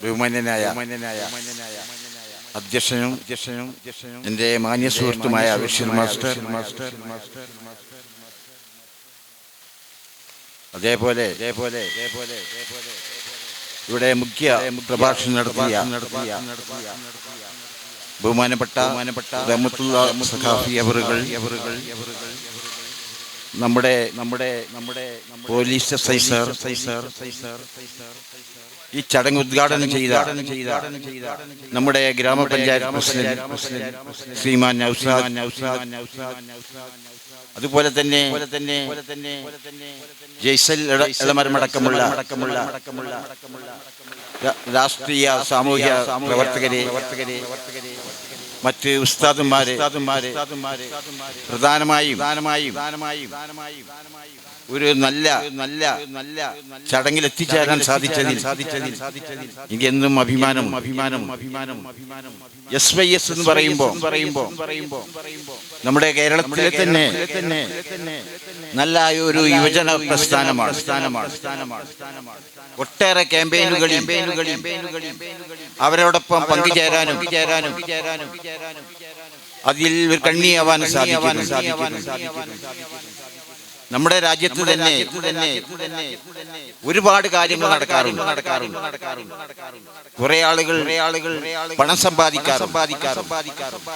ബഹുമാന്യനായ അധ്യക്ഷനും അധ്യക്ഷനും എന്റെ മാന്യ സുഹൃത്തുമായ ബഷീർ മാസ്റ്റർ മാസ്റ്റർ മാസ്റ്റർ അതേപോലെ അതേപോലെ അതേപോലെ ഇവിടെ മുഖ്യ പ്രഭാഷണം നടത്തിയ നടത്തിയ ബഹുമാനപ്പെട്ട ബഹുമാനപ്പെട്ട റഹ്മത്തുള്ള സഖാഫി അവറുകൾ അവറുകൾ നമ്മുടെ നമ്മുടെ നമ്മുടെ പോലീസ് സൈസർ സൈസർ സൈസർ ഈ ചടങ്ങ് ഉദ്ഘാടനം ചെയ്ത നമ്മുടെ ഗ്രാമപഞ്ചായത്ത് പ്രസിഡന്റ് ശ്രീമാൻ നൗസാദ് അതുപോലെ തന്നെ ജയ്സൽ ഇള- ഇളമരമടക്കമുള്ള അടക്കമുള്ള രാഷ്ട്രീയ സാമൂഹ്യ പ്രവർത്തകരെ മറ്റ് ഉസ്താദുമാരെ പ്രധാനമായും പ്രധാനമായും ഒരു നല്ല നല്ല നല്ല ചടങ്ങിൽ എത്തിച്ചേരാൻ സാധിച്ചതിൽ സാധിച്ചതിൽ എനിക്ക് എന്നും അഭിമാനം അഭിമാനം അഭിമാനം അഭിമാനം എസ് വൈ എസ് എന്ന് പറയുമ്പോൾ പറയുമ്പോൾ പറയുമ്പോൾ നമ്മുടെ കേരളത്തിലെ തന്നെ തന്നെ നല്ല ഒരു യുവജന പ്രസ്ഥാനമാണ്. സ്ഥാനമാണ് സ്ഥാനമാണ് ഒട്ടേറെ ക്യാമ്പയിനുകൾ അവരോടൊപ്പം പങ്കുചേരാനും ചേരാനും അതിൽ ഒരു സാധിക്കാനും നമ്മുടെ രാജ്യത്ത് തന്നെ ഒരുപാട് കാര്യങ്ങൾ നടക്കാറുണ്ട്. നടക്കാറുണ്ട്. കുറെ ആളുകൾ കുറെ ആളുകൾ പണം സമ്പാദിക്കാറുണ്ട്. സമ്പാദിക്കാറുണ്ട്.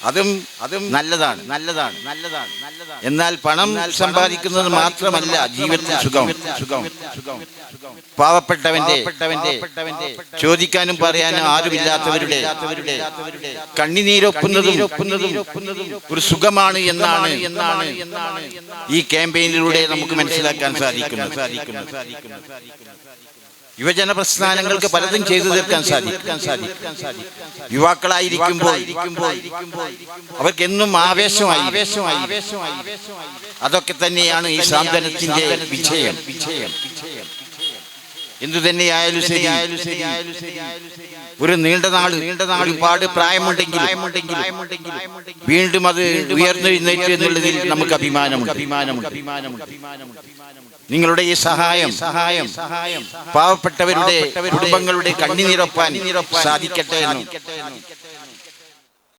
അതും അതും നല്ലതാണ്. നല്ലതാണ്. നല്ലതാണ്. നല്ലതാണ്. എന്നാൽ പണം സമ്പാദിക്കുന്നത് മാത്രമല്ല ജീവിതത്തിൽ സുഖം. സുഖം. സുഖം. പാവപ്പെട്ടവന്റെ ചോദിക്കാനും പറയാനും ആരുമില്ലാത്തവരുടെ കണ്ണിനീരൊപ്പുന്നതും ഒരു സുഖമാണ് എന്നാണ് എന്നാണ് എന്നാണ് ഈ ക്യാമ്പയിനിലൂടെ നമുക്ക് മനസ്സിലാക്കാൻ സാധിക്കുന്നു സാധിക്കുന്നു യുവജന പ്രസ്ഥാനങ്ങൾക്ക് പലതും ചെയ്തു തീർക്കാൻ സാധിക്കാൻ സാധിക്കാൻ യുവാക്കളായിരിക്കുമ്പോൾ അവർക്ക് എന്നും ആവേശമായി. ആവേശമായി. അതൊക്കെ തന്നെയാണ് ഈ സാന്ത്വനത്തിന്റെ വിജയം. വിജയം. എന്തു ശരി. ഒരു നീണ്ട നാൾ നീണ്ട നാൾ ഒരുപാട് പ്രായമുണ്ടെങ്കിൽ വീണ്ടും അത് ഉയർന്നെഴുന്നേറ്റ് എന്നുള്ളതിൽ നമുക്ക് അഭിമാനമുണ്ട്. അഭിമാനമുണ്ട് അഭിമാനമുണ്ട് നിങ്ങളുടെ ഈ സഹായം സഹായം സഹായം പാവപ്പെട്ടവരുടെ കുടുംബങ്ങളുടെ കണ്ണുനീരൊപ്പാൻ സാധിക്കട്ടെ എന്നും